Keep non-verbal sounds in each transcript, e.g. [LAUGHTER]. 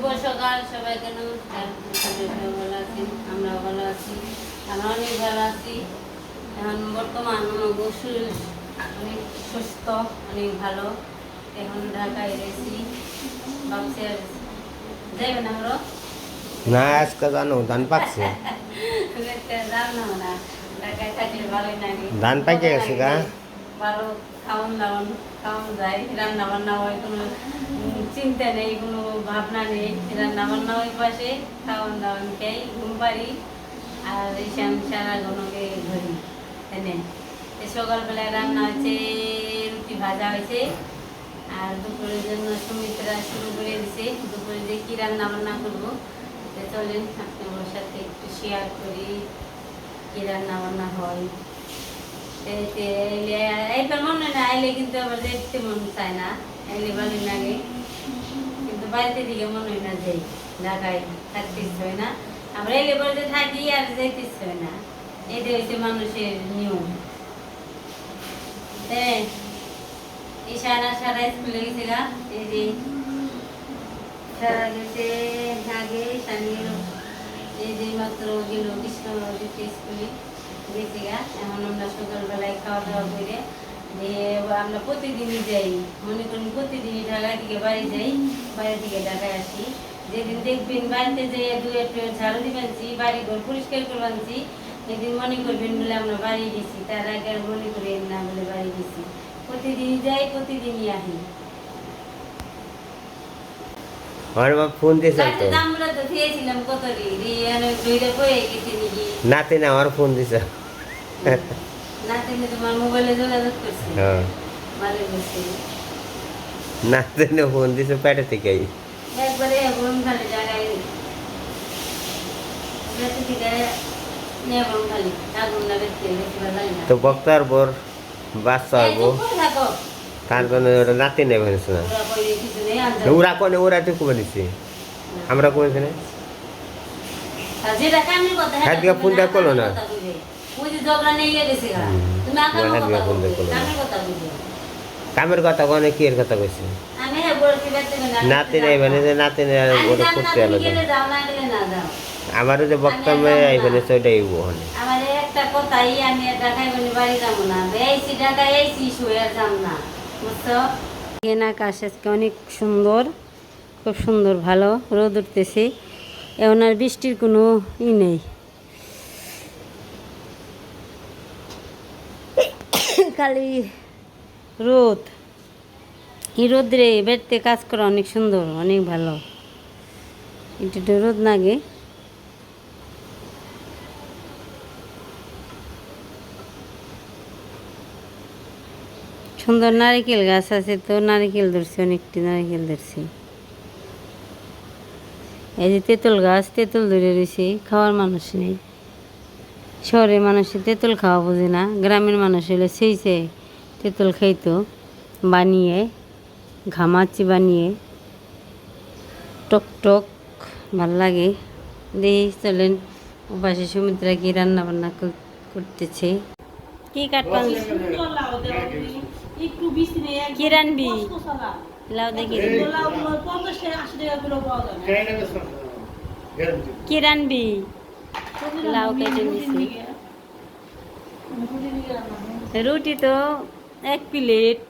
শুভ সকাল সবাইকে নমস্কার। ভালো আছেন আমরা ভালো আছি আমরা অনেক ভালো আছি। এখন বর্তমান আমার শরীর অনেক সুস্থ অনেক ভালো। এখন ঢাকায় রয়েছি ভাবছি আর আমরা? না আজকে জানো ধান পাকছে। [LAUGHS] জানো না ঢাকায় থাকলে ভালোই লাগে। ধান গেছে গা? ভালো খাওয়ান দাওয়ান খাওয়ান যায় রান্না বান্না হয় কোনো চিন্তা নেই, কোনো ভাবনা নেই। রান্না বান্না ওই পাশে, খাওয়ান দাওয়ান খাই ঘুম পারি আর ঈশান সারা ঘনকে ধরি। এনে, এই সকালবেলায় রান্না হয়েছে, রুটি ভাজা হয়েছে, আর দুপুরের জন্য সুমিত্রা শুরু করে দিছে। দুপুরে যে কী রান্না বান্না করব চলেন আপনার সাথে একটু শেয়ার করি, কী রান্না বান্না হয়। এইবার মনে না আইলে কিন্তু আবার দেখতে মন চায় না আইলে ভালো লাগে। বাড়িতে দিকে মনে হয় না যাই ঢাকায় থাকতে হয় না। আবার এলে বলতে থাকি আর ইচ্ছে হয় না। এটা হচ্ছে মানুষের নিয়ম। হ্যাঁ ঈশানা সারা স্কুলে গেছে এই যে, সারা এই যে মাত্র কৃষ্ণ গা আমরা সকালবেলায় খাওয়া দাওয়া করে যে আমরা প্রতিদিনই যাই। মনে করুন প্রতিদিনই ঢাকা থেকে বাড়ি যাই বাড়ি থেকে ঢাকায় আসি। যেদিন দেখবেন বাড়িতে যে দু একটু ঝাড়ু দিবেনছি বাড়ি ঘর পরিষ্কার করবানছি সেদিন মনে করবেন বলে আমরা বাড়ি গেছি। তার আগে আর মনে করেন না বলে বাড়ি গেছি। প্রতিদিনই যাই প্রতিদিনই ফোন তো। দিয়েছিলাম কত রে নাকি? নাতি না আমার ফোন দিছে না তুমি তোমার মোবাইলে যোগাযোগ করছি। হ্যাঁ ভালো করছি নাতি না ফোন দিছে পেটে থেকে একবারে গরম খালি জায়গায় না না। তো বক্তার বর বাচ্চা হব। তার জন্য নাতি না নেই, আর যাও। ওরা কোনে ওরা তো কমে আমরা কমেছে না। আর যেটা কানের কথা, হাত সেটা দিয়ে তুমি ফোন দেয়া করল না? কামের কথা কোনে কি এর কথা কইছে? হ্যাঁ নাতি যাব। নেবে না না। যে নাতি নেই করতে আলো। আমারও যে বক্তা আমি মেয়ে যাব আইবে না। না। সেটাই ওখানে আমার একটা কথাই আমি ঢাকায় বলি বাড়ি যাব না। এইছি ঢাকায় এইছি শুয়ে আর না। বুঝছ? এখানে আকাশ আজকে অনেক সুন্দর খুব সুন্দর ভালো রোদ উঠতেছে। এখন আর বৃষ্টির কোনো ই নেই। খালি রোদ। এই রোদ্রে বেড়তে কাজ করা অনেক সুন্দর, অনেক ভালো। একটু রোদ লাগে সুন্দর নারিকেল গাছ আছে তো, নারিকেল ধরছে, অনেকটি নারিকেল ধরছি। এই যে তেঁতুল গাছ, তেঁতুল ধরে রয়েছে, খাওয়ার মানুষ নেই। শহরে মানুষে তেঁতুল খাওয়া বোঝে না গ্রামের মানুষ হলে সেই সে তেঁতুল খাইতো বানিয়ে ঘামাচি বানিয়ে টক টক ভালো লাগে দেখি চলেন ওপাশে সুমিত্রা কি রান্না বান্না করতেছে কি কাটপান কি রানবি লাউ দেখি কি রানবি লাউ কেটে নিছি। রুটি তো এক প্লেট।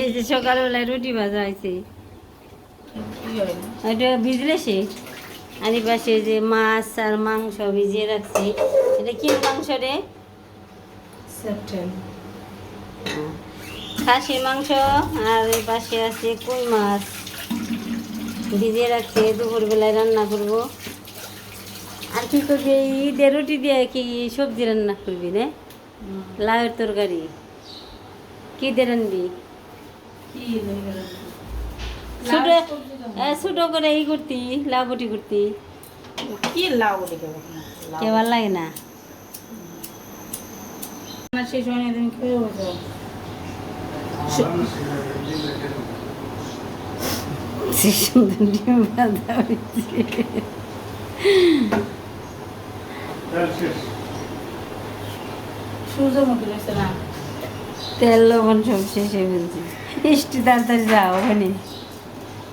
এই যে সকালবেলায় রুটি ভাজা হয়েছে। এটা ভিজলে সে আর এই পাশে যে মাছ আর মাংস ভিজিয়ে রাখছি। এটা কি মাংস রে? খাসির মাংস আর এই পাশে আছে কই মাছ। ভিজিয়ে রাখছি দুপুরবেলায় রান্না করব। আর কি করবি? এই ঈদের রুটি দিয়ে কি সবজি রান্না করবি রে লাউয়ের তরকারি। কি দিয়ে রানবি? ছোট ছোট করে ই করতি লাউ বটি করতি। কি লাউ লিখে কে ভালো লাগে না। আমার শেষ হয়নি তুমি খেয়ে বসো। সে সুন্দর ডিম ভাজা হয়েছে না তেল লবণ সব শেষ হয়ে গেছে মিষ্টি তাড়াতাড়ি যাও ওখানে।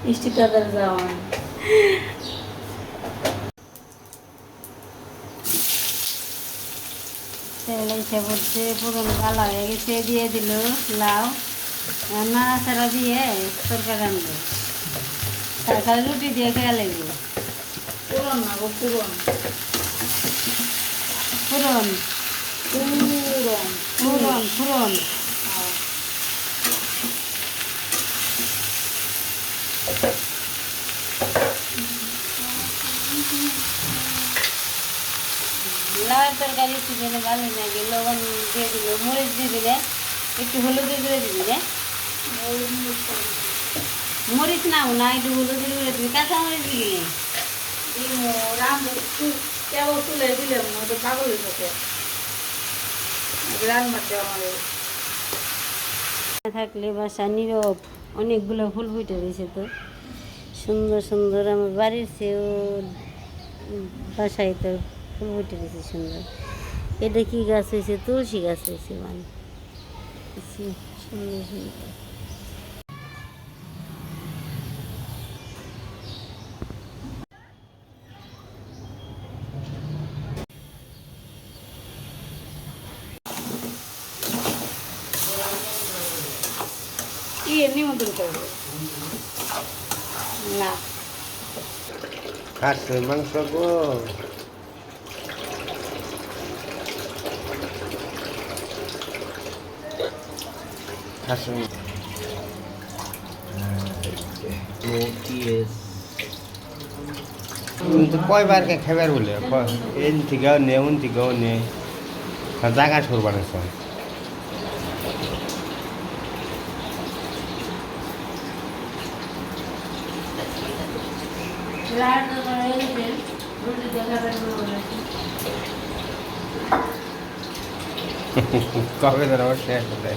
মিষ্টি দাদার জামান তেল এসে পড়ছে পুরন কালা হয়ে গেছে দিয়ে দিল লাউ। নাড়াচাড়া দিয়ে তরকারি আনবে। তারপরে রুটি দিয়ে খেয়া লাগবে। পুরন না গো পুরন। পুরন পুরন পুরন লাউয়ের তরকারি চিকেনে ভালো লাগে লবণ দিয়ে দিল মরিচ দিয়ে দিলে একটু হলুদ দিয়ে দিবি রে। মরিচ নাও না একটু হলুদ দিয়ে দিবি। কাঁচা মরিচ দিবি। রাম কেবল তুলে দিলাম না আমাদের। থাকলে বাসা নীরব, অনেকগুলো ফুল ফুটে রয়েছে তো। সুন্দর সুন্দর আমার বাড়ির চেয়েও বাসায় তো ফুল ফুটে রয়েছে সুন্দর। এটা কি গাছ হয়েছে? তুলসী গাছ হয়েছে মানে। সুন্দর সুন্দর কি নিমন্ত্রণ করব। না। খাসির মাংস গো। খাসির কিন্তু কয়বার কে খাবার বলে? এন থেকেও নে উন থেকেও নে। জায়গা সর বানাইছে লাড় তো করা হয়ে গেছে রুটি দেখাবেন কবে ধর আবার শেষ হতে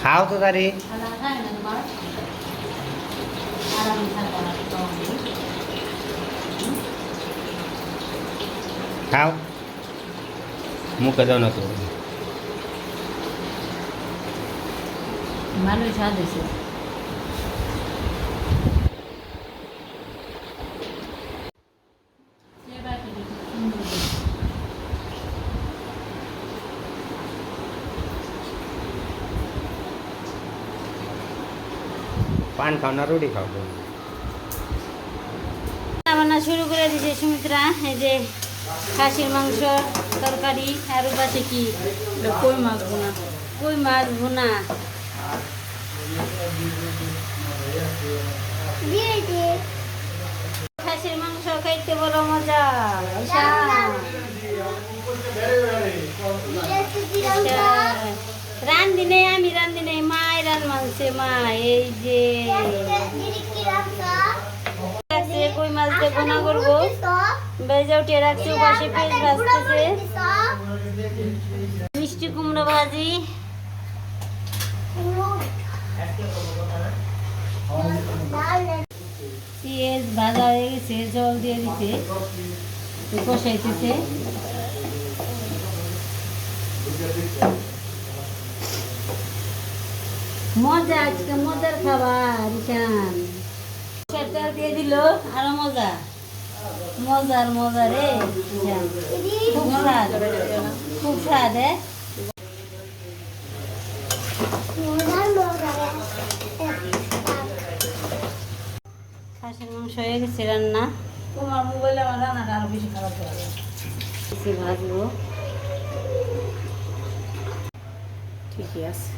খাও তো তারি খানা খায় না তোমার আরাম থাকা খাও মুখে দাও না তো ভালোই স্বাদ হয়েছে পান খাও না রুটি খাও রান্না শুরু করে দিয়েছে সুমিত্রা এই যে খাসির মাংস তরকারি আর পাশে কি? কই মাছ বোনা কই মাছ ভুনা? খাসির মাংস খাইতে বড় মজা। রান্ধি নেই আমি রান্ধি নেই মাই রান মাংসে মা, এই যে। কই মাছ দিয়ে ভুনা করব বেজে উঠে রাখছে পাশে পেঁয়াজ ভাজতেছে। মিষ্টি কুমড়ো ভাজি। পেঁয়াজ ভাজা হয়ে গেছে, জল দিয়ে দিতে। কষাইতেছে। মজা আজকে মজার খাবার সরষের তেল দিয়ে দিল আরও মজা। মজার মজা রে খুব স্বাদ খুব স্বাদ হ্যাঁ? খাসির মাংস হয়ে গেছে রান্না। তোমার মোবাইলে আমার রান্নাটা আরও বেশি খারাপ যাবে। ভাজবো। ঠিকই আছে।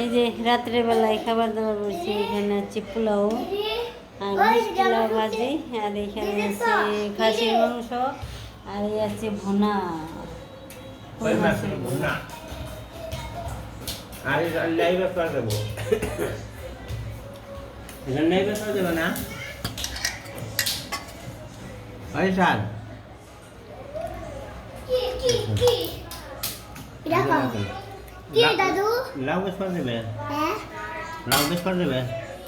এই যে রাত্রে বেলায় খাবার দাবার বলছি, এখানে হচ্ছে পোলাও আর লাউ ভাজি, আর এখানে আছে খাসির মাংস, আর এই আছে ভুনা। আর লাইভে করে দেবো। লাইভে করে দেবো না? ওই সাল কি? কি? কি? দেখো কি দাদু? লাউ বেশ করে দেবে। হ্যাঁ? লাউ বেশ করে দেবে।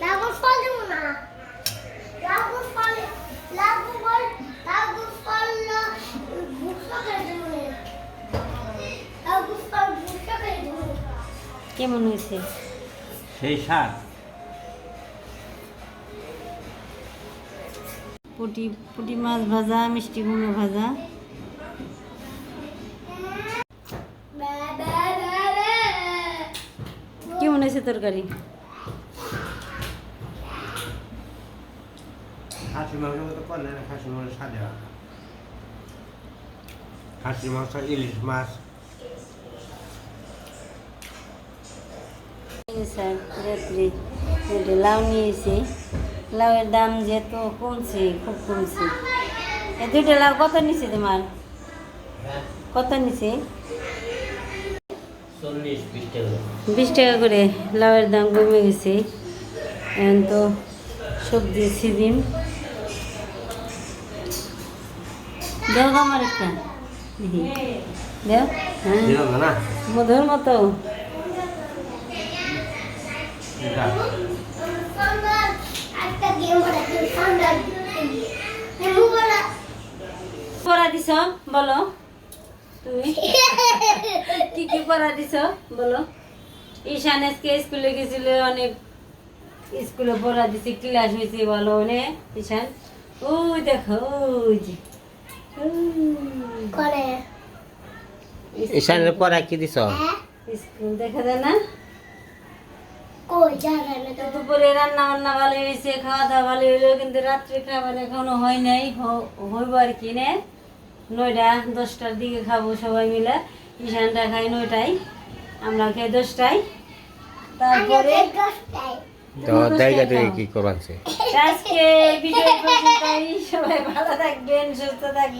লাগু ফল দেবো না। লাগু ফল লাগু ফল লাগু ফল ভুসা করে দেবো। লাগু ফল ভুসা করে দেবো। কেমন হয়েছে? সেই সার পুটি পুটি মাছ ভাজা মিষ্টি কুমড়ো ভাজা। তরকারি। খাসি মাংস তো করলে না খাসি মাংস সাদে খাসি মাংস ইলিশ মাছ। স্যার রাত্রি দুটো লাউ নিয়েছি। লাউয়ের দাম যেহেতু কমছে খুব কমছে। এই দুটো লাউ কত নিছে তোমার? কত নিছে? বিশ টাকা করে। লাউয়ের দাম কমে গেছে। এখন তো সবজি সিজিন দেও আমার একটা। দেখি দেও হ্যাঁ মধুর মতো। পড়া দিছ বলো। তুমি? কি কি পড়া দিছ? বলো। ঈশান আজকে স্কুলে গেছিল অনেক স্কুলে পড়া দিছে ক্লাস হয়েছে বলো ঈশান। ওই দেখো ওই যে। ঈশানের পড়া কি দিছ? হ্যাঁ? স্কুল দেখা যায় না? দুপুরে রান্না বান্না ভালো হয়েছে খাওয়া দাওয়া ভালো হইল কিন্তু রাত্রে খাবার এখনও হয় নাই হ- হইব আর কি নে। নয়টা দশটার দিকে খাব সবাই মিলে। ঈশানটা খাই নয়টায় আমরা খাই দশটায়। তারপরে তো জায়গা থেকে কি করবানছে আজকে ভিডিও সবাই ভালো থাকবেন সুস্থ থাকবেন।